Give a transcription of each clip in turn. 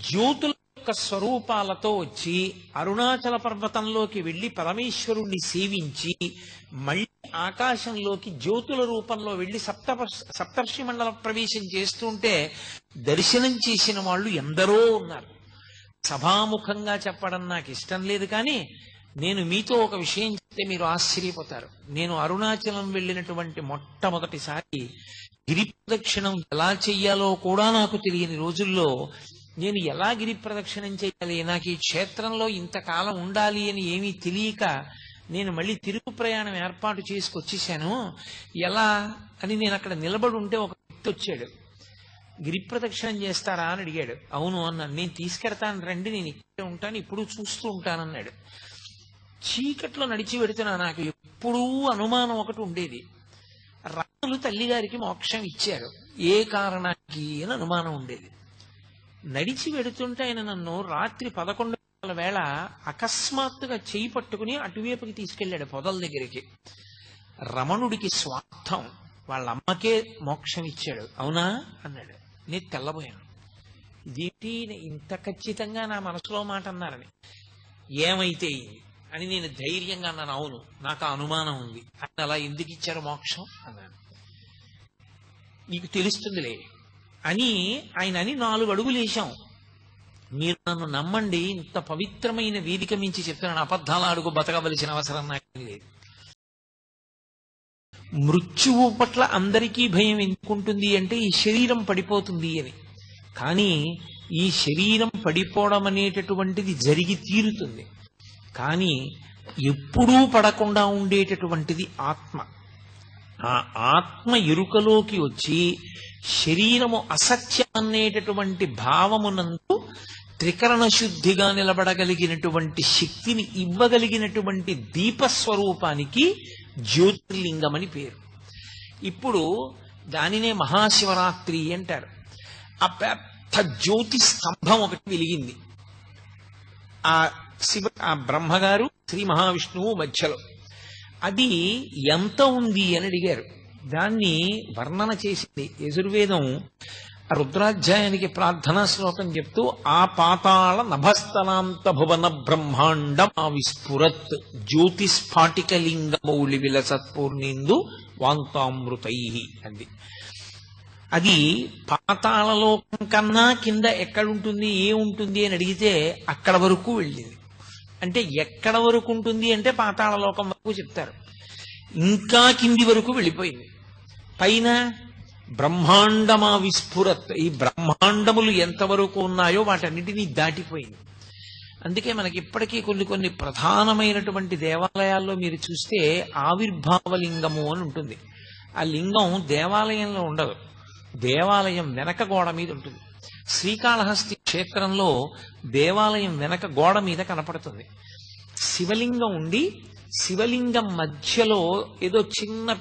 జ్యోతుల యొక్క స్వరూపాలతో వచ్చి అరుణాచల పర్వతంలోకి వెళ్ళి పరమేశ్వరుణ్ణి సేవించి మళ్ళీ ఆకాశంలోకి జ్యోతుల రూపంలో వెళ్ళి సప్త సప్తర్షి మండల ప్రవేశం చేస్తుంటే దర్శనం చేసిన వాళ్ళు ఎందరో ఉన్నారు. సభాముఖంగా చెప్పడం నాకు ఇష్టం లేదు కానీ నేను మీతో ఒక విషయం చెప్తే మీరు ఆశ్చర్యపోతారు. నేను అరుణాచలం వెళ్ళినటువంటి మొట్టమొదటిసారి గిరి ప్రదక్షిణం ఎలా చెయ్యాలో కూడా నాకు తెలియని రోజుల్లో నేను ఎలా గిరి ప్రదక్షిణం చేయాలి? నాకు ఈ క్షేత్రంలో ఇంతకాలం ఉండాలి అని ఏమీ తెలియక నేను మళ్ళీ తిరుగు ప్రయాణం ఏర్పాటు చేసుకొచ్చేసాను. ఎలా అని నేను అక్కడ నిలబడి ఉంటే ఒక వ్యక్తి వచ్చాడు. గిరి ప్రదక్షిణం చేస్తారా అని అడిగాడు. అవును అన్నాను. నేను తీసుకెడతాను రండి నేను ఇక్కడే ఉంటాను ఇప్పుడు చూస్తూ ఉంటానన్నాడు. చీకట్లో నడిచి పెడుతున్నా నాకు. ఎప్పుడూ అనుమానం ఒకటి ఉండేది. రాములు తల్లిగారికి మోక్షం ఇచ్చారు. ఏ కారణానికి అని అనుమానం ఉండేది. నడిచి వెడుతుంటే ఆయన నన్ను రాత్రి పదకొండు వేళ అకస్మాత్తుగా చేయి పట్టుకుని అటువైపుకి తీసుకెళ్ళాడు పొదల దగ్గరికి. రమణుడికి స్వార్థం. వాళ్ళ అమ్మకే మోక్షం ఇచ్చాడు. అవునా? అన్నాడు. నేను తెల్లబోయాను. ఇదేంటి? ఇంత ఖచ్చితంగా నా మనసులో మాట అన్నారని. ఏమైతే అని నేను ధైర్యంగా అన్నాను. అవును నాకు అనుమానం ఉంది. అని అలా ఎందుకు ఇచ్చారు మోక్షం? అన్నాను నీకు తెలుస్తుందిలే. అని ఆయన అని నాలుగు అడుగులు వేశాం. మీరు నన్ను నమ్మండి ఇంత పవిత్రమైన వేదిక మించి చెప్తున్నాను అబద్ధాల అడుగు బతకవలసిన అవసరం నాకు లేదు. మృత్యువు పట్ల అందరికీ భయం ఎందుకుంటుంది అంటే ఈ శరీరం పడిపోతుంది అని. కానీ ఈ శరీరం పడిపోవడం అనేటటువంటిది జరిగి తీరుతుంది. కానీ ఎప్పుడూ పడకుండా ఉండేటటువంటిది ఆత్మ. ఆ ఆత్మ ఎరుకలోకి వచ్చి శరీరము అసత్యం అనేటటువంటి భావమునందు త్రికరణ శుద్ధిగా నిలబడగలిగినటువంటి శక్తిని ఇవ్వగలిగినటువంటి దీపస్వరూపానికి జ్యోతిర్లింగం అని పేరు. ఇప్పుడు దానినే మహాశివరాత్రి అంటారు. ఆ పెద్ద జ్యోతి స్తంభం ఒకటి వెలిగింది. ఆ శివ ఆ బ్రహ్మగారు శ్రీ మహావిష్ణువు మధ్యలో. అది ఎంత ఉంది అని అడిగారు. దాన్ని వర్ణన చేసింది యజుర్వేదం రుద్రాధ్యాయానికి ప్రార్థనా శ్లోకం చెప్తూ ఆ పాతాళ నభస్తలాంత భువన బ్రహ్మాండం ఆ విస్ఫురత్ జ్యోతిస్ఫాటికలింగమౌళి విలసత్పూర్ణిందు వాంతామృతై అంది. అది పాతాళలోకం కన్నా కింద ఎక్కడుంటుంది ఏముంటుంది అని అడిగితే అక్కడ వరకు వెళ్ళింది. అంటే ఎక్కడ వరకు ఉంటుంది అంటే పాతాళలోకం వరకు చెప్తారు. ఇంకా కింది వరకు వెళ్ళిపోయింది. పైన బ్రహ్మాండమా విస్ఫురత్ ఈ బ్రహ్మాండములు ఎంతవరకు ఉన్నాయో వాటన్నిటినీ దాటిపోయింది. అందుకే మనకి ఇప్పటికీ కొన్ని కొన్ని ప్రధానమైనటువంటి దేవాలయాల్లో మీరు చూస్తే ఆవిర్భావలింగము అని ఉంటుంది. ఆ లింగం దేవాలయంలో ఉండదు. దేవాలయం వెనక గోడ మీద ఉంటుంది. శ్రీకాళహస్తి క్షేత్రంలో దేవాలయం వెనక గోడ మీద కనపడుతుంది. శివలింగం ఉండి శివలింగం మధ్యలో ఏదో చిన్న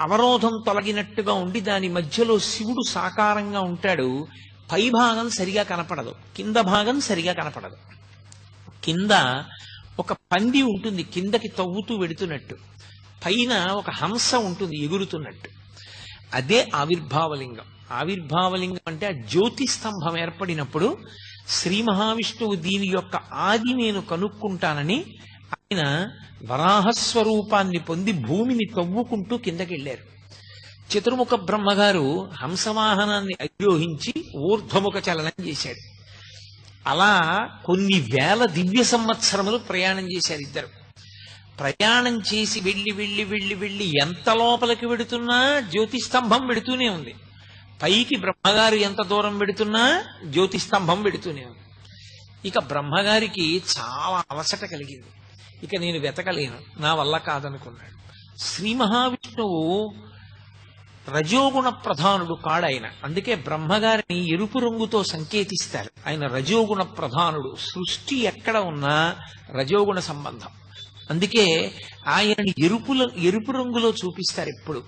అవరోధం తొలగినట్టుగా ఉండి దాని మధ్యలో శివుడు సాకారంగా ఉంటాడు. పై భాగం సరిగా కనపడదు. కింద భాగం సరిగా కనపడదు. కింద ఒక పంది ఉంటుంది. కిందకి తవ్వుతూ వెడుతున్నట్టు. పైన ఒక హంస ఉంటుంది ఎగురుతున్నట్టు. అదే ఆవిర్భావలింగం. ఆవిర్భావలింగం అంటే ఆ జ్యోతి స్తంభం ఏర్పడినప్పుడు శ్రీ మహావిష్ణువు దీని యొక్క ఆది నేను కనుక్కుంటానని ఆయన వరాహస్వరూపాన్ని పొంది భూమిని తవ్వుకుంటూ కిందకి వెళ్ళారు చతుర్ముఖ బ్రహ్మగారు హంసవాహనాన్ని అధిరోహించి ఊర్ధ్వముఖ చలనం చేశాడు. అలా కొన్ని వేల దివ్య సంవత్సరములు ప్రయాణం చేశారు ఇద్దరు. ప్రయాణం చేసి వెళ్ళి వెళ్ళి వెళ్ళి వెళ్ళి ఎంత లోపలికి వెడుతున్నా జ్యోతిస్తంభం వెడుతూనే ఉంది. పైకి బ్రహ్మగారు ఎంత దూరం పెడుతున్నా జ్యోతి స్తంభం ఉంది. ఇక బ్రహ్మగారికి చాలా అలసట కలిగింది. ఇక నేను వెతకలేను. నా వల్ల కాదనుకున్నాడు. శ్రీ మహావిష్ణువు రజోగుణ ప్రధానుడు కాడాయన. అందుకే బ్రహ్మగారిని ఎరుపు రంగుతో సంకేతిస్తారు. ఆయన రజోగుణ ప్రధానుడు. సృష్టి ఎక్కడ ఉన్నా రజోగుణ సంబంధం. అందుకే ఆయనని ఎరుపుల ఎరుపు రంగులో చూపిస్తారు ఎప్పుడు.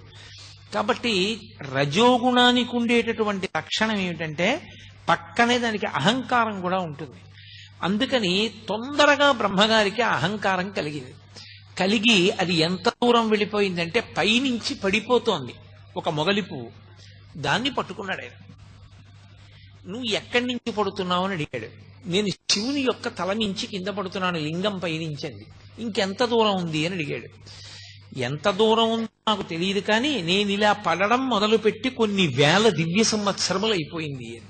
కాబట్టి రజోగుణానికి ఉండేటటువంటి లక్షణం ఏమిటంటే పక్కనే దానికి అహంకారం కూడా ఉంటుంది. అందుకని తొందరగా బ్రహ్మగారికి అహంకారం కలిగింది. కలిగి అది ఎంత దూరం వెళ్ళిపోయిందంటే పైనుంచి పడిపోతోంది ఒక మొగలి పువ్వు. దాన్ని పట్టుకున్నాడు ఆయన. నువ్వు ఎక్కడి నుంచి పడుతున్నావు అని అడిగాడు. నేను శివుని యొక్క తల నుంచి కింద పడుతున్నాను లింగం పైనుంచండి. ఇంకెంత దూరం ఉంది అని అడిగాడు. ఎంత దూరం ఉందో నాకు తెలియదు కానీ నేను ఇలా పడడం మొదలుపెట్టి కొన్ని వేల దివ్య సంవత్సరములు అయిపోయింది. అని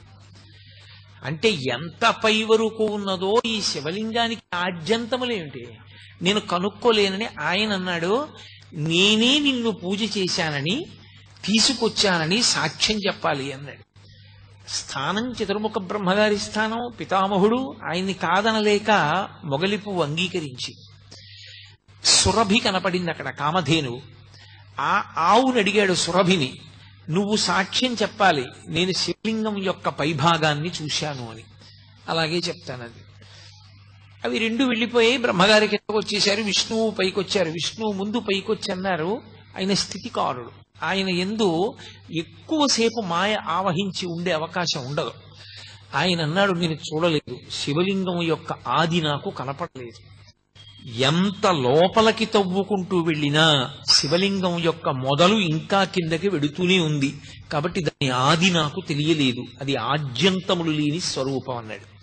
అంటే ఎంత పై వరకు ఉన్నదో ఈ శివలింగానికి ఆద్యంతములేమిటి నేను కనుక్కోలేనని ఆయన అన్నాడు నేనే నిన్ను పూజ చేశానని తీసుకొచ్చానని సాక్ష్యం చెప్పాలి అన్నాడు. స్థానం చతుర్ముఖ బ్రహ్మగారి స్థానం పితామహుడు ఆయన్ని కాదనలేక మొగలిపు అంగీకరించింది సురభి కనపడింది అక్కడ కామధేనువు ఆ ఆవును అడిగాడు సురభిని నువ్వు సాక్ష్యం చెప్పాలి నేను శివలింగం యొక్క పైభాగాన్ని చూశాను అని. అలాగే చెప్తాను అది. అవి రెండు వెళ్ళిపోయి బ్రహ్మగారి కిందకు వచ్చేసారు విష్ణువు పైకొచ్చారు. విష్ణువు ముందు పైకొచ్చన్నారు ఆయన స్థితికారుడు. ఆయన ఎందు ఎక్కువసేపు మాయ ఆవహించి ఉండే అవకాశం ఉండదు. ఆయన అన్నాడు నేను చూడలేదు శివలింగం యొక్క ఆది నాకు కనపడలేదు. ఎంత లోపలికి తవ్వుకుంటూ వెళ్ళినా శివలింగం యొక్క మొదలు ఇంకా కిందకి వెడుతూనే ఉంది. కాబట్టి దాని ఆది నాకు తెలియలేదు. అది ఆద్యంతములు లేని స్వరూపం అన్నాడు.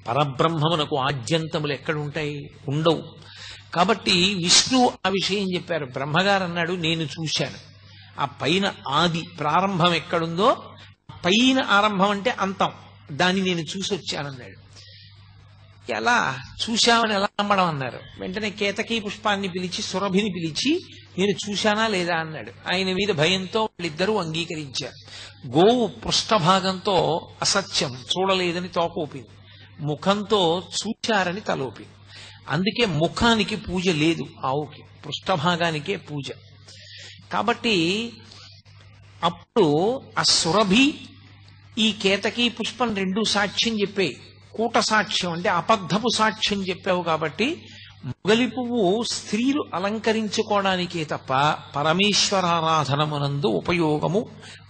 పరబ్రహ్మమునకు ఆద్యంతములు ఎక్కడుంటాయి? ఉండవు. కాబట్టి విష్ణు ఆ విషయం చెప్పారు. బ్రహ్మగారు అన్నాడు నేను చూశాను. ఆ పైన ఆది ప్రారంభం ఎక్కడుందో పైన ఆరంభం అంటే అంతం. దాన్ని నేను చూసి వచ్చానన్నాడు ఎలా చూశామని ఎలా నమ్మడం అన్నారు. వెంటనే కేతకీ పుష్పాన్ని పిలిచి సురభిని పిలిచి నేను చూశానా లేదా? అన్నాడు. ఆయన మీద భయంతో వాళ్ళిద్దరూ అంగీకరించారు. గోవు పృష్ఠభాగంతో అసత్యం చూడలేదని తోకోపింది ముఖంతో చూచారని తలోపింది అందుకే ముఖానికి పూజ లేదు ఆవుకి. పృష్ఠభాగానికే పూజ. కాబట్టి అప్పుడు ఆ సురభి ఈ కేతకి పుష్పం రెండు సాక్ష్యం చెప్పే కూట సాక్ష్యం అంటే అబద్ధపు సాక్ష్యం చెప్పావు కాబట్టి మొగలి పువ్వు స్త్రీలు అలంకరించుకోవడానికే తప్ప పరమేశ్వరారాధనమునందు ఉపయోగము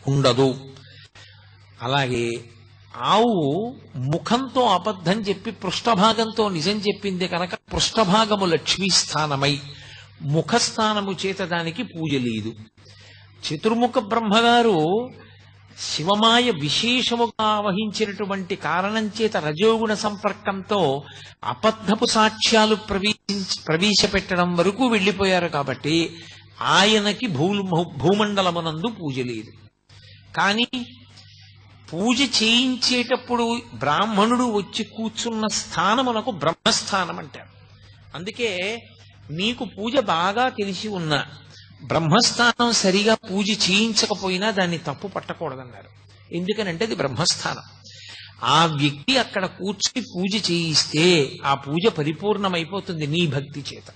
ఉండదు. అలాగే ఆవు ముఖంతో అబద్ధం చెప్పి పృష్ఠభాగంతో నిజం చెప్పింది కనుక పృష్ఠభాగము లక్ష్మీ స్థానమై ముఖస్థానము చేత దానికి పూజ లేదు. చతుర్ముఖ బ్రహ్మగారు శివమాయ విశేషముగా వహించినటువంటి కారణం చేత రజోగుణ సంపర్కంతో అబద్ధపు సాక్ష్యాలు ప్రవేశించి ప్రవేశపెట్టడం వరకు వెళ్ళిపోయారు కాబట్టి ఆయనకి భూ భూమండలమునందు పూజ లేదు. కానీ పూజ చేయించేటప్పుడు బ్రాహ్మణుడు వచ్చి కూర్చున్న స్థానమునకు బ్రహ్మస్థానం అంటారు అందుకే నీకు పూజ బాగా తెలిసి ఉన్నా బ్రహ్మస్థానం సరిగా పూజ చేయించకపోయినా దాన్ని తప్పు పట్టకూడదన్నారు. ఎందుకనంటే అది బ్రహ్మస్థానం. ఆ వ్యక్తి అక్కడ కూర్చుని పూజ చేయిస్తే ఆ పూజ పరిపూర్ణమైపోతుంది నీ భక్తి చేత.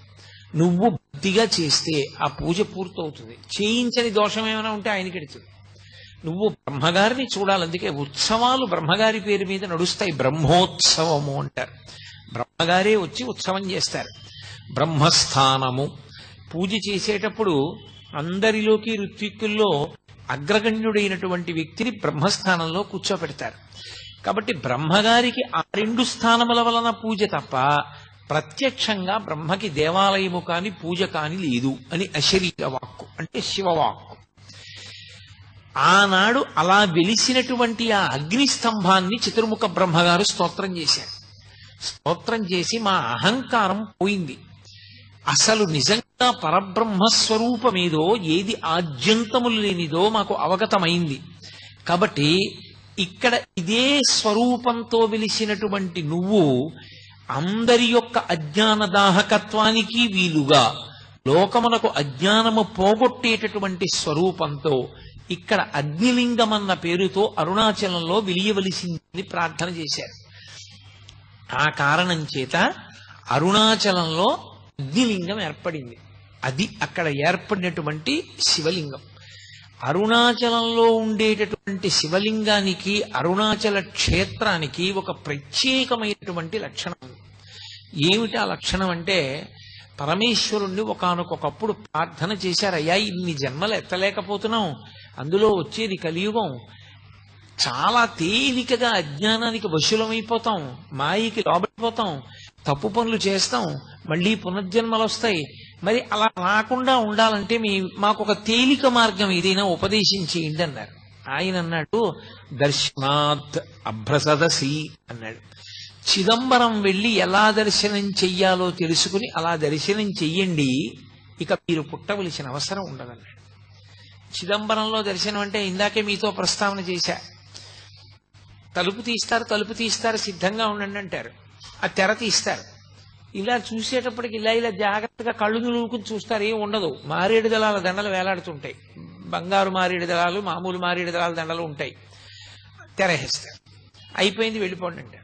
నువ్వు భక్తిగా చేస్తే ఆ పూజ పూర్తవుతుంది. చేయించని దోషం ఏమైనా ఉంటే ఆయనకి ఎడుతుంది. నువ్వు బ్రహ్మగారిని చూడాలి. అందుకే ఉత్సవాలు బ్రహ్మగారి పేరు మీద నడుస్తాయి. బ్రహ్మోత్సవము అంటారు. బ్రహ్మగారే వచ్చి ఉత్సవం చేస్తారు. బ్రహ్మస్థానము పూజ చేసేటప్పుడు అందరిలోకి ఋత్విక్కుల్లో అగ్రగణ్యుడైనటువంటి వ్యక్తిని బ్రహ్మస్థానంలో కూర్చోపెడతారు కాబట్టి బ్రహ్మగారికి ఆ రెండు స్థానముల వలన పూజ తప్ప ప్రత్యక్షంగా బ్రహ్మకి దేవాలయము కాని పూజ కాని లేదు అని అశరీర వాక్కు అంటే శివవాక్కు. ఆనాడు అలా వెలిసినటువంటి ఆ అగ్ని స్తంభాన్ని చతుర్ముఖ బ్రహ్మగారు స్తోత్రం చేశారు. స్తోత్రం చేసి మా అహంకారం పోయింది. అసలు నిజంగా పరబ్రహ్మస్వరూపమేదో ఏది ఆద్యంతములు లేనిదో మాకు అవగతమైంది. కాబట్టి ఇక్కడ ఇదే స్వరూపంతో వెలిసినటువంటి నువ్వు అందరి యొక్క అజ్ఞాన దాహకత్వానికి వీలుగా లోకమునకు అజ్ఞానము పోగొట్టేటటువంటి స్వరూపంతో ఇక్కడ అగ్నిలింగం అన్న పేరుతో అరుణాచలంలో విలియవలసిందని ప్రార్థన చేశారు. ఆ కారణం చేత అరుణాచలంలో అగ్నిలింగం ఏర్పడింది. అది అక్కడ ఏర్పడినటువంటి శివలింగం. అరుణాచలంలో ఉండేటటువంటి శివలింగానికి అరుణాచల క్షేత్రానికి ఒక ప్రత్యేకమైనటువంటి లక్షణం ఏమిటి ఆ లక్షణం అంటే పరమేశ్వరుణ్ణి ఒకనకొకప్పుడు ప్రార్థన చేశారయ్యా ఇన్ని జన్మలు ఎత్తలేకపోతున్నాం అందులో వచ్చేది కలియుగం. చాలా తేలికగా అజ్ఞానానికి వశులమైపోతాం మాయకి లోబడిపోతాం తప్పు పనులు చేస్తాం మళ్ళీ పునర్జన్మలు వస్తాయి మరి అలా రాకుండా ఉండాలంటే మీ మాకు ఒక తేలిక మార్గం ఏదైనా ఉపదేశం చేయండి అన్నారు. ఆయన అన్నాడు దర్శనాత్ అభ్రసదసి అన్నాడు. చిదంబరం వెళ్ళి ఎలా దర్శనం చెయ్యాలో తెలుసుకుని అలా దర్శనం చెయ్యండి ఇక మీరు పుట్టవలసిన అవసరం ఉండదన్నాడు. చిదంబరంలో దర్శనం అంటే ఇందాకే మీతో ప్రస్తావన చేశా. తలుపు తీస్తారు తలుపు తీస్తారు సిద్ధంగా ఉండండి అంటారు. ఆ తెర తీస్తారు. ఇలా చూసేటప్పటికి ఇలా ఇలా జాగ్రత్తగా కళ్ళు నిలువుకుని చూస్తారు ఏం ఉండదు. మారేడు దళాల దండలు వేలాడుతుంటాయి. బంగారు మారేడు దళాలు మామూలు మారేడు దళాల దండలు ఉంటాయి. తెరహేస్తారు. అయిపోయింది వెళ్ళిపోండి అంటారు.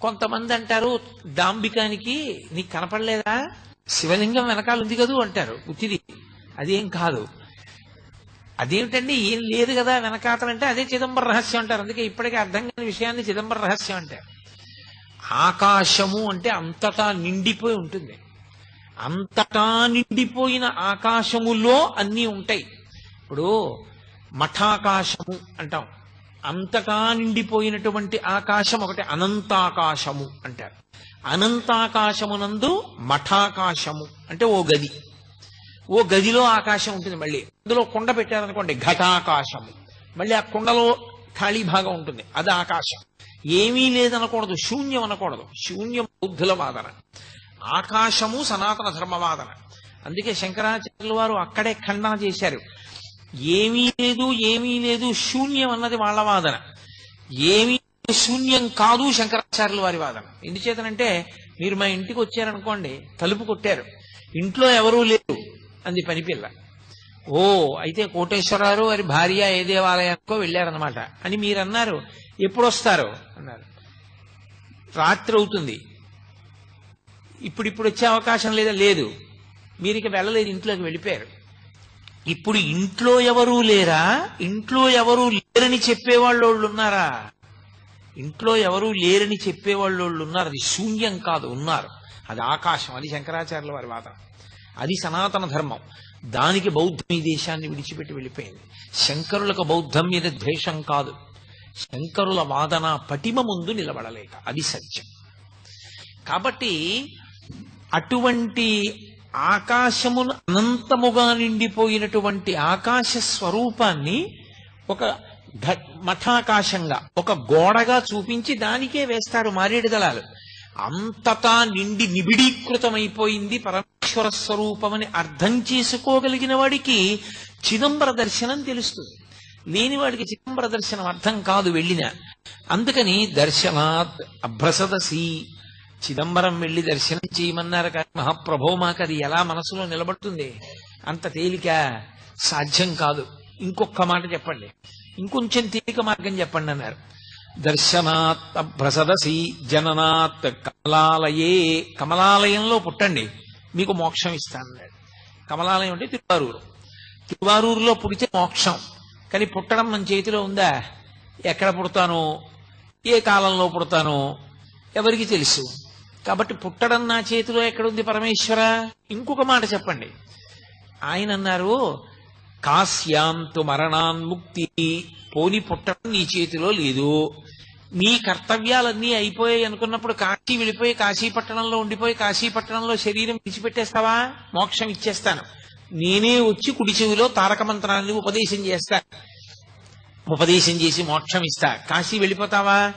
కొంతమంది అంటారు దాంబికానికి నీకు కనపడలేదా? శివలింగం వెనకాల ఉంది కదూ అంటారు. ఉత్తిది. అదేం కాదు. అదేమిటండి? ఏం లేదు కదా వెనకాతలంటే అదే చిదంబర రహస్యం అంటారు. అందుకే ఇప్పటికే అర్థం కాని విషయాన్ని చిదంబర రహస్యం అంటారు. ఆకాశము అంటే అంతటా నిండిపోయి ఉంటుంది. అంతటా నిండిపోయిన ఆకాశములో అన్నీ ఉంటాయి. ఇప్పుడు మఠాకాశము అంటాం. అంతటా నిండిపోయినటువంటి ఆకాశం ఒకటి అనంతాకాశము అంటారు. అనంతాకాశమునందు మఠాకాశము అంటే ఓ గది. ఓ గదిలో ఆకాశం ఉంటుంది మళ్ళీ. అందులో కుండ పెట్టారనుకోండి ఘటాకాశము. మళ్ళీ ఆ కుండలో ఖాళీ భాగం ఉంటుంది. అది ఆకాశం. ఏమీ లేదనకూడదు శూన్యం అనకూడదు. శూన్యం బౌద్ధుల వాదన. ఆకాశము సనాతన ధర్మవాదన అందుకే శంకరాచార్యుల వారు అక్కడే ఖండన చేశారు. ఏమీ లేదు ఏమీ లేదు శూన్యం అన్నది వాళ్ళ వాదన. ఏమీ శూన్యం కాదు శంకరాచార్యుల వారి వాదన. ఎందుచేతనంటే మీరు మా ఇంటికి వచ్చారనుకోండి తలుపు కొట్టారు. ఇంట్లో ఎవరూ లేరు అంది పనిపిల్ల. ఓ అయితే కోటేశ్వరరావు వారి భార్య ఏ దేవాలయానికో వెళ్ళారనమాట అని మీరన్నారు ఎప్పుడు వస్తారు అన్నారు. రాత్రి అవుతుంది. ఇప్పుడు ఇప్పుడు వచ్చే అవకాశం లేదా? లేదు. మీరు ఇక వెళ్ళలేదు ఇంట్లోకి వెళ్ళిపోయారు. ఇప్పుడు ఇంట్లో ఎవరూ లేరా? ఇంట్లో ఎవరూ లేరని చెప్పేవాళ్ళు ఉన్నారా ఇంట్లో ఎవరూ లేరని చెప్పేవాళ్ళు ఉన్నారు అది శూన్యం కాదు ఉన్నారు. అది ఆకాశం అది శంకరాచార్యుల వారి వాదన. అది సనాతన ధర్మం. దానికి బౌద్ధం ఈ దేశాన్ని విడిచిపెట్టి వెళ్ళిపోయింది. శంకరులకు బౌద్ధం మీద ద్వేషం కాదు. శంకరుల వాదన పటిమ ముందు నిలబడలేక. అది సత్యం. కాబట్టి అటువంటి ఆకాశమును అనంతముగా నిండిపోయినటువంటి ఆకాశ స్వరూపాన్ని ఒక మఠాకాశంగా ఒక గోడగా చూపించి దానికే వేస్తారు మారేడు దళాలు. అంతటా నిండి నిబిడీకృతమైపోయింది పరమేశ్వర స్వరూపమని అర్థం చేసుకోగలిగిన వాడికి చిదంబర దర్శనం తెలుస్తుంది. లేని వాడికి చిదంబర దర్శనం అర్థం కాదు వెళ్ళిన. అందుకని దర్శనాత్ అభ్రసదసి చిదంబరం వెళ్ళి దర్శనం చేయమన్నారు కానీ మహాప్రభో మాకు అది ఎలా మనసులో నిలబడుతుంది? అంత తేలిక సాధ్యం కాదు. ఇంకొక మాట చెప్పండి. ఇంకొంచెం తేలిక మార్గం చెప్పండి అన్నారు. దర్శనాత్ అభ్రసదసి జననాత్ కమలాలయే కమలాలయంలో పుట్టండి. మీకు మోక్షం ఇస్తానన్నాడు. కమలాలయం అంటే తిరువారూరు. తిరువారూరులో పుడితే మోక్షం. కానీ పుట్టడం మన చేతిలో ఉందా? ఎక్కడ పుడతాను? ఏ కాలంలో పుడతానో? ఎవరికి తెలుసు? కాబట్టి పుట్టడం నా చేతిలో ఎక్కడుంది పరమేశ్వర? ఇంకొక మాట చెప్పండి. ఆయన అన్నారు కాశ్యాంతు మరణాన్ముక్తి పోని పుట్టడం నీ చేతిలో లేదు. నీ కర్తవ్యాలన్నీ అయిపోయాయి అనుకున్నప్పుడు కాశీ వెళ్ళిపోయి కాశీ పట్టణంలో ఉండిపోయి కాశీ పట్టణంలో శరీరం విడిచిపెట్టేస్తావా? మోక్షం ఇచ్చేస్తాను. నేనే వచ్చి కుడి చెవిలో తారక మంత్రాన్ని ఉపదేశం చేస్తా. ఉపదేశం చేసి మోక్షం ఇస్తా. కాశీ వెళ్ళిపోతావా?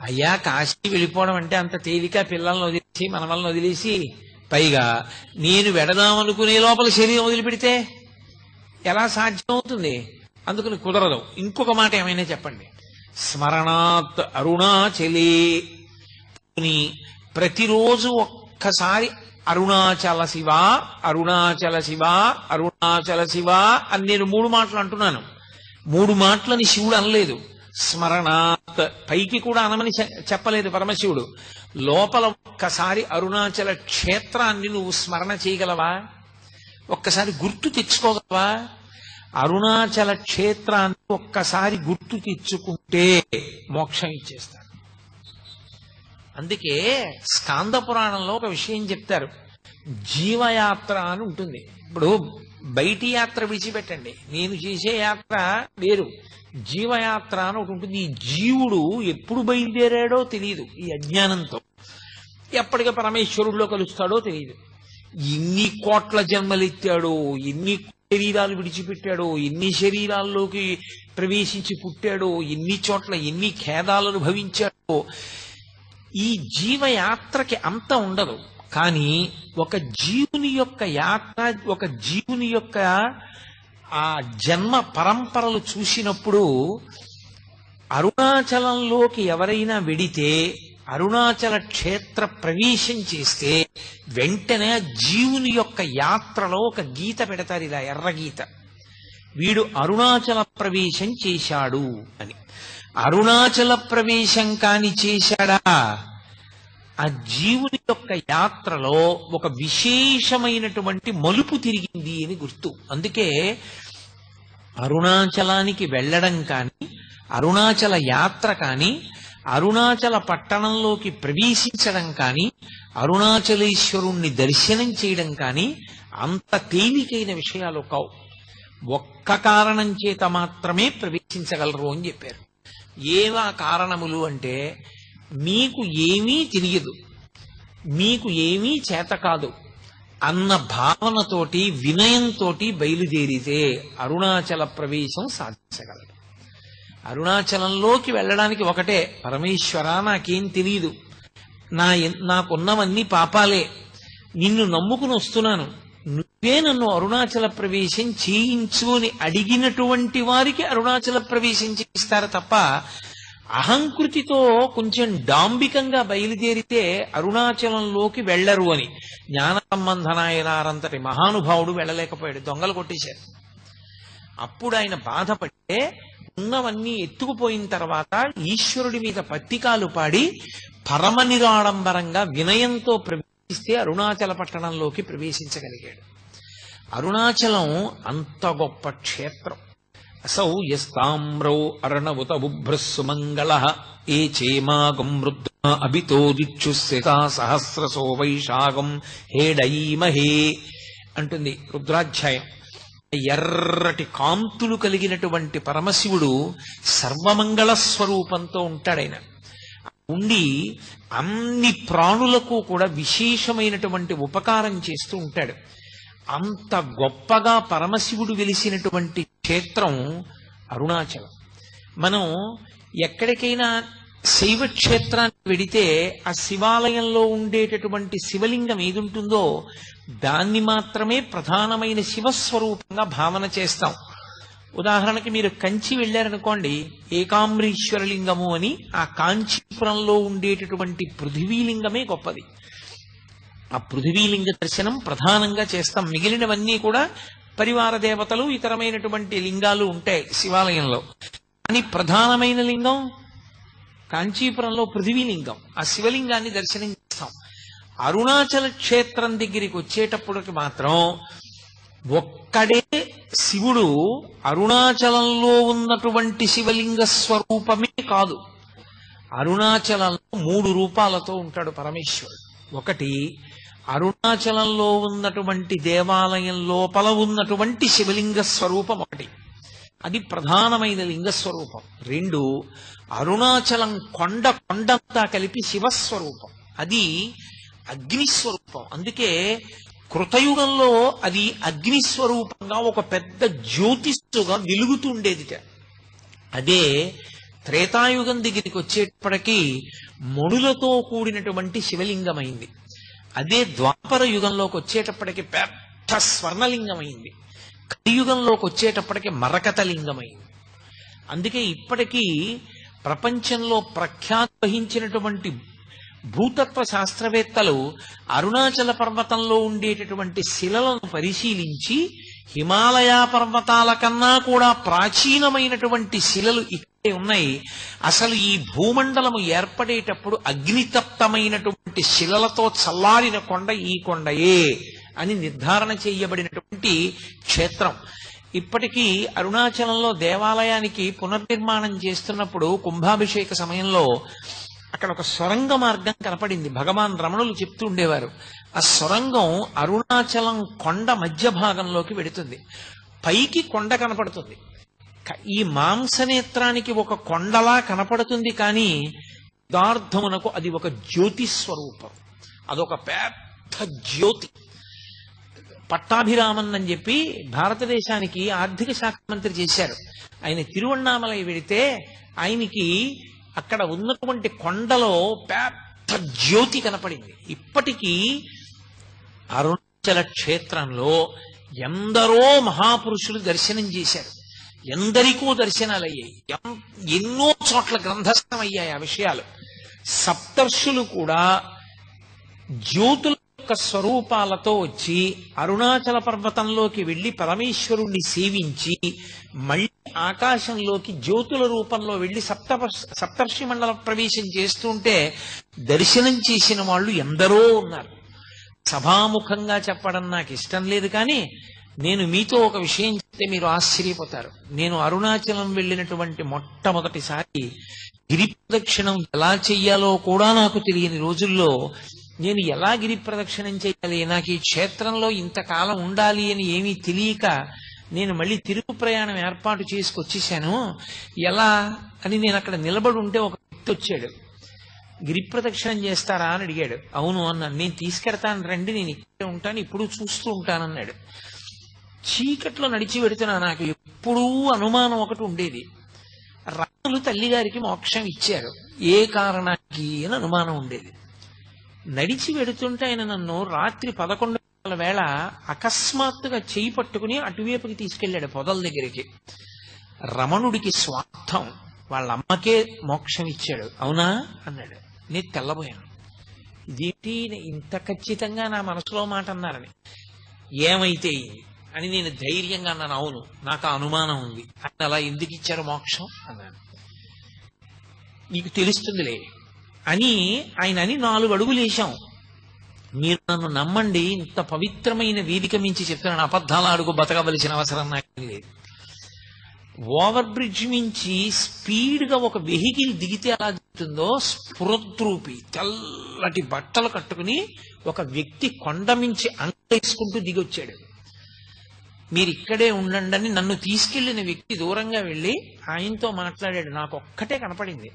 అయ్యా కాశీ వెళ్ళిపోవడం అంటే అంత తేలిక పిల్లల్ని వదిలేసి మనవల్ని వదిలేసి. పైగా నేను వెడదామనుకునే లోపల శరీరం వదిలిపెడితే ఎలా సాధ్యం అవుతుంది అందుకని కుదరదు. ఇంకొక మాట ఏమైనా చెప్పండి. స్మరణాత్ అరుణాచలే. అని ప్రతిరోజు ఒక్కసారి అరుణాచల శివ అరుణాచల శివ అరుణాచల శివ అని నేను మూడు మాటలు అంటున్నాను. మూడు మాటలని శివుడు అనలేదు. స్మరణాత్ పైకి కూడా అనమని చెప్పలేదు పరమశివుడు. లోపల ఒక్కసారి అరుణాచల క్షేత్రాన్ని నువ్వు స్మరణ చేయగలవా? ఒక్కసారి గుర్తు తెచ్చుకోగలవా? అరుణాచల క్షేత్రాన్ని ఒక్కసారి గుర్తు తెచ్చుకుంటే మోక్షం ఇచ్చేస్తాడు. అందుకే స్కాంద పురాణంలో ఒక విషయం చెప్తారు. జీవయాత్ర అని ఉంటుంది. ఇప్పుడు బయటి యాత్ర విడిచిపెట్టండి. నేను చేసే యాత్ర వేరు. జీవయాత్ర అని ఒకటి ఉంటుంది. ఈ జీవుడు ఎప్పుడు బయలుదేరాడో తెలియదు ఈ అజ్ఞానంతో. ఎప్పటికీ పరమేశ్వరుడిలో కలుస్తాడో తెలియదు ఎన్ని కోట్ల జన్మలెత్తాడో ఎన్ని శరీరాలు విడిచిపెట్టాడో ఎన్ని శరీరాల్లోకి ప్రవేశించి పుట్టాడో ఎన్ని చోట్ల ఎన్ని ఖేదాలను భవించాడో ఈ జీవయాత్రకి అంత ఉండదు. కానీ ఒక జీవుని యొక్క యాత్ర ఒక జీవుని యొక్క ఆ జన్మ పరంపరలు చూసినప్పుడు అరుణాచలంలోకి ఎవరైనా వెడితే అరుణాచల క్షేత్ర ప్రవేశం చేస్తే వెంటనే జీవుని యొక్క యాత్రలో ఒక గీత పెడతారు ఇలా ఎర్ర గీత. వీడు అరుణాచల ప్రవేశం చేశాడు అని. అరుణాచల ప్రవేశం కాని చేశాడా? ఆ జీవుని యొక్క యాత్రలో ఒక విశేషమైనటువంటి మలుపు తిరిగింది అని గుర్తు. అందుకే అరుణాచలానికి వెళ్ళడం కానీ అరుణాచల యాత్ర కానీ అరుణాచల పట్టణంలోకి ప్రవేశించడం కానీ అరుణాచలేశ్వరుణ్ణి దర్శనం చేయడం కానీ అంత తేలికైన విషయాలు కావు. ఒక్క కారణం చేత మాత్రమే ప్రవేశించగలరు అని చెప్పారు. ఏవా కారణములు అంటే మీకు ఏమీ తెలియదు. మీకు ఏమీ చేత కాదు. అన్న భావనతోటి వినయంతోటి బయలుదేరితే అరుణాచల ప్రవేశం సాధించగలడు అరుణాచలంలోకి వెళ్ళడానికి ఒకటే పరమేశ్వర నాకేం తెలియదు నా నాకున్నవన్నీ పాపాలే. నిన్ను నమ్ముకుని వస్తున్నాను. నువ్వే నన్ను అరుణాచల ప్రవేశం చేయించు అని అడిగినటువంటి వారికి అరుణాచల ప్రవేశం చేయిస్తారు తప్ప అహంకృతితో కొంచెం డాంబికంగా బయలుదేరితే అరుణాచలంలోకి వెళ్ళరు అని. జ్ఞాన సంబంధనాయనారంతటి మహానుభావుడు వెళ్ళలేకపోయాడు దొంగలు కొట్టేశారు. అప్పుడు ఆయన బాధపడితే ఉన్నవన్నీ ఎత్తుకుపోయిన తర్వాత ఈశ్వరుడి మీద పత్తికాలు పాడి పరమ నిరాడంబరంగా వినయంతో ప్రవేశిస్తే అరుణాచల పట్టణంలోకి ప్రవేశించగలిగాడు. అరుణాచలం అంత గొప్ప క్షేత్రం. అసౌ యస్తామ్రౌ అర్ణవుత బుభ్రస్సుమంగళ ఏ చేమాగం వృద్ధ అభితోదిచ్చుస్థితా సహస్రసో వైశాగం హేడైమహే అంటుంది రుద్రాధ్యాయం. ఎర్రటి కాంతులు కలిగినటువంటి పరమశివుడు సర్వమంగళ స్వరూపంతో ఉంటాడైన ఉండి అన్ని ప్రాణులకు కూడా విశేషమైనటువంటి ఉపకారం చేస్తూ ఉంటాడు. అంత గొప్పగా పరమశివుడు వెలిసినటువంటి క్షేత్రం అరుణాచలం. మనం ఎక్కడికైనా శైవ క్షేత్రానికి వెడితే ఆ శివాలయంలో ఉండేటటువంటి శివలింగం ఏదుంటుందో దాన్ని మాత్రమే ప్రధానమైన శివస్వరూపంగా భావన చేస్తాం. ఉదాహరణకి మీరు కంచి వెళ్ళారనుకోండి ఏకాంబరీశ్వరలింగము అని ఆ కాంచీపురంలో ఉండేటటువంటి పృథివీలింగమే గొప్పది. ఆ పృథివీలింగ దర్శనం ప్రధానంగా చేస్తాం. మిగిలినవన్నీ కూడా పరివార దేవతలు ఇతరమైనటువంటి లింగాలు ఉంటాయి శివాలయంలో. కానీ ప్రధానమైన లింగం కాంచీపురంలో పృథివీలింగం. ఆ శివలింగాన్ని దర్శనం చేస్తాం. అరుణాచల క్షేత్రం దగ్గరికి వచ్చేటప్పటికి మాత్రం ఒక్కడే శివుడు అరుణాచలంలో ఉన్నటువంటి శివలింగ స్వరూపమే కాదు. అరుణాచలంలో మూడు రూపాలతో ఉంటాడు పరమేశ్వరుడు. ఒకటి అరుణాచలంలో ఉన్నటువంటి దేవాలయం లోపల ఉన్నటువంటి శివలింగ స్వరూపం ఒకటి. అది ప్రధానమైన లింగ స్వరూపం. రెండు అరుణాచలం కొండ కొండంతా కలిపి శివస్వరూపం అది అగ్నిస్వరూపం అందుకే కృతయుగంలో అది అగ్నిస్వరూపంగా ఒక పెద్ద జ్యోతిస్సుగా వెలుగుతుండేదిట అదే త్రేతాయుగం దగ్గరికి వచ్చేటప్పటికి మణులతో కూడినటువంటి శివలింగమైంది. అదే ద్వాపర యుగంలోకి వచ్చేటప్పటికి పెద్ద స్వర్ణలింగమైంది. కలియుగంలోకి వచ్చేటప్పటికి మరకత లింగమైంది. అందుకే ఇప్పటికీ ప్రపంచంలో ప్రఖ్యాతి వహించినటువంటి భూతత్వ శాస్త్రవేత్తలు అరుణాచల పర్వతంలో ఉండేటటువంటి శిలలను పరిశీలించి హిమాలయ పర్వతాల కన్నా కూడా ప్రాచీనమైనటువంటి శిలలు ఇక్కడే ఉన్నాయి. అసలు ఈ భూమండలము ఏర్పడేటప్పుడు అగ్నితప్తమైనటువంటి శిలలతో చల్లారిన కొండ ఈ కొండయే అని నిర్ధారణ చేయబడినటువంటి క్షేత్రం. ఇప్పటికీ అరుణాచలంలో దేవాలయానికి పునర్నిర్మాణం చేస్తున్నప్పుడు కుంభాభిషేక సమయంలో అక్కడ ఒక సొరంగ మార్గం కనపడింది. భగవాన్ రమణులు చెప్తూ ఉండేవారు. ఆ సొరంగం అరుణాచలం కొండ మధ్య భాగంలోకి వెడుతుంది. పైకి కొండ కనపడుతుంది. ఈ మాంసనేత్రానికి ఒక కొండలా కనపడుతుంది కానీ యథార్థమునకు అది ఒక జ్యోతి స్వరూపం. అదొక పెద్ద జ్యోతి. పట్టాభిరామన్ అని చెప్పి భారతదేశానికి ఆర్థిక శాఖ మంత్రి చేశారు. ఆయన తిరువన్నామలై వెడితే ఆయనకి అక్కడ ఉన్నటువంటి కొండలో పెద్ద జ్యోతి కనపడింది. ఇప్పటికీ అరుణాచల క్షేత్రంలో ఎందరో మహాపురుషులు దర్శనం చేశారు. ఎందరికో దర్శనాలు అయ్యాయి ఎం- ఎన్నో చోట్ల గ్రంథస్థం అయ్యాయి ఆ విషయాలు. సప్తర్షులు కూడా జ్యోతుల యొక్క స్వరూపాలతో వచ్చి అరుణాచల పర్వతంలోకి వెళ్ళి పరమేశ్వరుణ్ణి సేవించి మళ్ళీ ఆకాశంలోకి జ్యోతుల రూపంలో వెళ్ళి సప్త సప్తర్షి మండల ప్రవేశం చేస్తుంటే దర్శనం చేసిన వాళ్ళు ఎందరో ఉన్నారు. సభాముఖంగా చెప్పడం నాకు ఇష్టం లేదు కానీ నేను మీతో ఒక విషయం చెప్తే మీరు ఆశ్చర్యపోతారు. నేను అరుణాచలం వెళ్ళినటువంటి మొట్టమొదటిసారి గిరి ప్రదక్షిణం ఎలా చెయ్యాలో కూడా నాకు తెలియని రోజుల్లో నేను ఎలా గిరి ప్రదక్షిణం చేయాలి? నాకు ఈ క్షేత్రంలో ఇంతకాలం ఉండాలి అని ఏమీ తెలియక నేను మళ్ళీ తిరుగు ప్రయాణం ఏర్పాటు చేసుకొచ్చేసాను. ఎలా అని నేను అక్కడ నిలబడి ఉంటే ఒక వ్యక్తి వచ్చాడు. గిరి ప్రదక్షిణం చేస్తారా అని అడిగాడు. అవును అన్నాను. నేను తీసుకెడతాను రండి నేను ఇక్కడే ఉంటాను ఇప్పుడు చూస్తూ ఉంటానన్నాడు. చీకట్లో నడిచి పెడుతున్నా నాకు. ఎప్పుడూ అనుమానం ఒకటి ఉండేది. రాములు తల్లిగారికి మోక్షం ఇచ్చారు. ఏ కారణానికి అని అనుమానం ఉండేది. నడిచి వెడుతుంటే ఆయన నన్ను రాత్రి పదకొండు గంటల వేళ అకస్మాత్తుగా చేయి పట్టుకుని అటువైపుకి తీసుకెళ్ళాడు పొదల దగ్గరికి. రమణుడికి స్వార్థం. వాళ్ళ అమ్మకే మోక్షం ఇచ్చాడు. అవునా? అన్నాడు. నేను తెల్లబోయాను. ఇదేంటి? ఇంత ఖచ్చితంగా నా మనసులో మాట అన్నారని. ఏమైతే అని నేను ధైర్యంగా అన్నాను. అవును నాకు అనుమానం ఉంది. అని అలా ఎందుకు ఇచ్చారు మోక్షం? అన్నాను. నీకు తెలుస్తుందిలే. అని ఆయన అని నాలుగు అడుగులు వేశాం. మీరు నన్ను నమ్మండి ఇంత పవిత్రమైన వేదిక మించి చెప్తున్నాను అబద్ధాల అడుగు బతకవలసిన అవసరం నాకు లేదు. ఓవర్ బ్రిడ్జ్ మించి స్పీడ్గా ఒక వెహికల్ దిగితే ఎలా దిగుతుందో స్ఫురద్రూపి తెల్లటి బట్టలు కట్టుకుని ఒక వ్యక్తి కొండ మించి అంగేసుకుంటూ దిగొచ్చాడు. మీరు ఇక్కడే ఉండండి అని నన్ను తీసుకెళ్ళిన వ్యక్తి దూరంగా వెళ్ళి ఆయనతో మాట్లాడాడు. నాకు ఒక్కటే కనపడింది.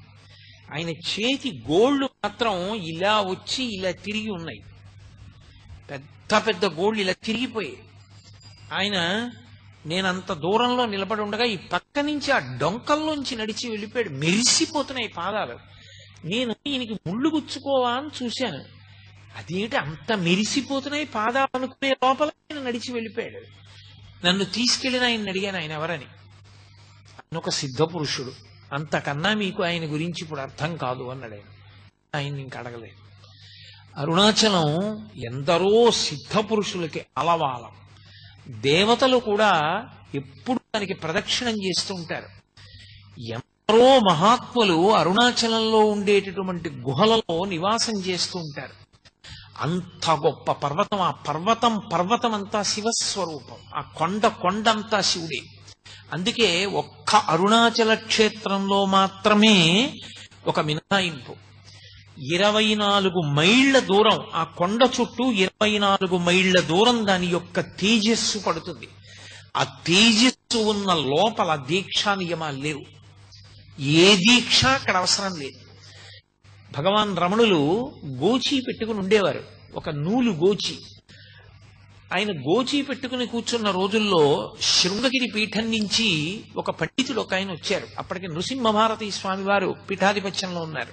ఆయన చేతి గోళ్ళు మాత్రం ఇలా వచ్చి ఇలా తిరిగి ఉన్నాయి. పెద్ద పెద్ద గోళ్ళు ఇలా తిరిగిపోయాయి. ఆయన నేనంత దూరంలో నిలబడి ఉండగా ఈ పక్క నుంచి ఆ డొంకల్లోంచి నడిచి వెళ్ళిపోయాడు. మెరిసిపోతున్నాయి పాదాలు. నేను ఈయనకి ముళ్ళు గుచ్చుకోవా అని చూశాను. అదేంటి అంత మెరిసిపోతున్నాయి పాదాలు అనుకునే లోపల ఆయన నడిచి వెళ్ళిపోయాడు. నన్ను తీసుకెళ్ళిన ఆయన అడిగాను ఆయన ఎవరని. ఆయన ఒక సిద్ధ పురుషుడు అంతకన్నా మీకు ఆయన గురించి ఇప్పుడు అర్థం కాదు అన్నాడు ఆయన. ఆయన ఇంక అడగలేదు. అరుణాచలం ఎందరో సిద్ధ పురుషులకి అలవాలం. దేవతలు కూడా ఎప్పుడు దానికి ప్రదక్షిణం చేస్తూ ఉంటారు. ఎందరో మహాత్ములు అరుణాచలంలో ఉండేటటువంటి గుహలలో నివాసం చేస్తూ ఉంటారు. అంత గొప్ప పర్వతం ఆ పర్వతం పర్వతం అంతా శివస్వరూపం. ఆ కొండ కొండంతా శివుడే. అందుకే ఒక్క అరుణాచల క్షేత్రంలో మాత్రమే ఒక మినహాయింపు. ఇరవై నాలుగు మైళ్ళ దూరం ఆ కొండ చుట్టూ ఇరవై నాలుగు మైళ్ళ దూరం దాని యొక్క తేజస్సు పడుతుంది. ఆ తేజస్సు ఉన్న లోపల దీక్షా నియమాలు లేవు. ఏ దీక్ష అక్కడ అవసరం లేదు. భగవాన్ రమణులు గోచి పెట్టుకుని ఉండేవారు. ఒక నూలు గోచి. ఆయన గోచి పెట్టుకుని కూర్చున్న రోజుల్లో శృంగగిరి పీఠం నుంచి ఒక పండితుడు ఒక ఆయన వచ్చారు. అప్పటికి నృసింహభారతి స్వామి వారు పీఠాధిపత్యంలో ఉన్నారు.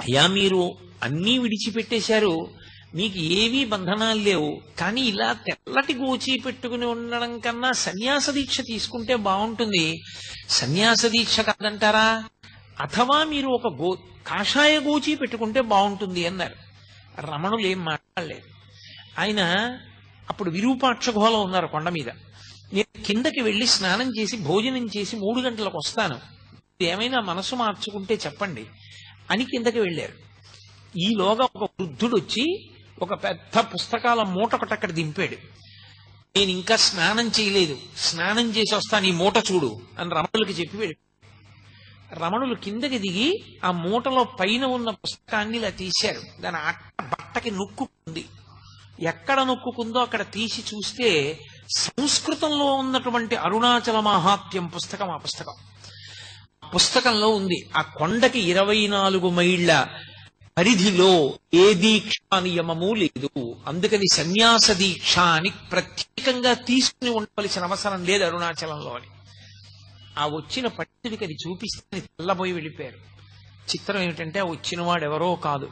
అయ్యా మీరు అన్నీ విడిచిపెట్టేశారు. మీకు ఏవీ బంధనాలు లేవు. కానీ ఇలా తెల్లటి గోచి పెట్టుకుని ఉండడం కన్నా సన్యాస దీక్ష తీసుకుంటే బాగుంటుంది. సన్యాస దీక్ష కాదంటారా? అథవా మీరు ఒక గో కాషాయ గోచి పెట్టుకుంటే బాగుంటుంది అన్నారు. రమణులు ఏం మాట్లాడలేదు. ఆయన అప్పుడు విరూపాక్ష గుహలో ఉన్నారు కొండ మీద. నేను కిందకి వెళ్ళి స్నానం చేసి భోజనం చేసి మూడు గంటలకు వస్తాను. ఏమైనా మనసు మార్చుకుంటే చెప్పండి అని కిందకి వెళ్ళారు. ఈలోగా ఒక వృద్ధుడు వచ్చి ఒక పెద్ద పుస్తకాల మూట ఒకటి అక్కడ దింపాడు. నేను ఇంకా స్నానం చేయలేదు. స్నానం చేసి వస్తాను ఈ మూట చూడు అని రమణులకి చెప్పి వెళ్ళి రమణులు కిందకి దిగి ఆ మూటలో పైన ఉన్న పుస్తకాన్ని ఇలా తీశారు. దాని అట్ట బట్టకి నొక్కుంది ఎక్కడ నొక్కుందో అక్కడ తీసి చూస్తే సంస్కృతంలో ఉన్నటువంటి అరుణాచల మహాత్యం పుస్తకం ఆ పుస్తకం. ఆ పుస్తకంలో ఉంది ఆ కొండకి ఇరవై నాలుగు మైళ్ళ పరిధిలో ఏ దీక్షా నియమము లేదు. అందుకని సన్యాస దీక్ష అని ప్రత్యేకంగా తీసుకుని ఉండవలసిన అవసరం లేదు అరుణాచలంలో అని. ఆ వచ్చిన పండితుడికి అది చూపిస్తే తెల్లబోయి వెళ్ళిపోయారు. చిత్రం ఏమిటంటే ఆ వచ్చిన వాడు ఎవరో కాదు.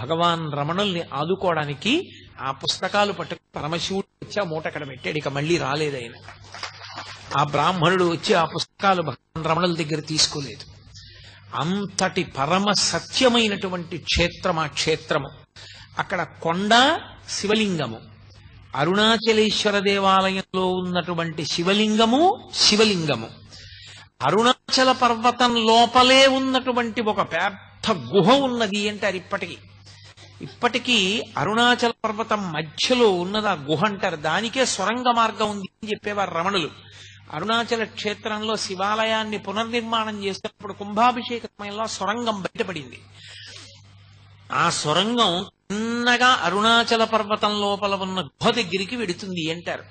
భగవాన్ రమణుల్ని ఆదుకోవడానికి ఆ పుస్తకాలు పట్టుకు పరమశివుడు వచ్చి ఆ మూట అక్కడ పెట్టాడు. ఇక మళ్ళీ రాలేదు ఆయన. ఆ బ్రాహ్మణుడు వచ్చి ఆ పుస్తకాలు భగవాన్ రమణుల దగ్గర తీసుకోలేదు. అంతటి పరమ సత్యమైనటువంటి క్షేత్రం ఆ క్షేత్రము. అక్కడ కొండ శివలింగము. అరుణాచలేశ్వర దేవాలయంలో ఉన్నటువంటి శివలింగము శివలింగము. అరుణాచల పర్వతం లోపలే ఉన్నటువంటి ఒక పెద్ద గుహ ఉన్నది అంటారు ఇప్పటికీ. ఇప్పటికీ అరుణాచల పర్వతం మధ్యలో ఉన్నది ఆ గుహ అంటారు. దానికే సొరంగ మార్గం ఉంది అని చెప్పేవారు రమణులు. అరుణాచల క్షేత్రంలో శివాలయాన్ని పునర్నిర్మాణం చేసినప్పుడు కుంభాభిషేక సమయంలో సొరంగం బయటపడింది. ఆ సొరంగం చిన్నగా అరుణాచల పర్వతం లోపల ఉన్న గుహ దగ్గరికి వెడుతుంది అంటారు.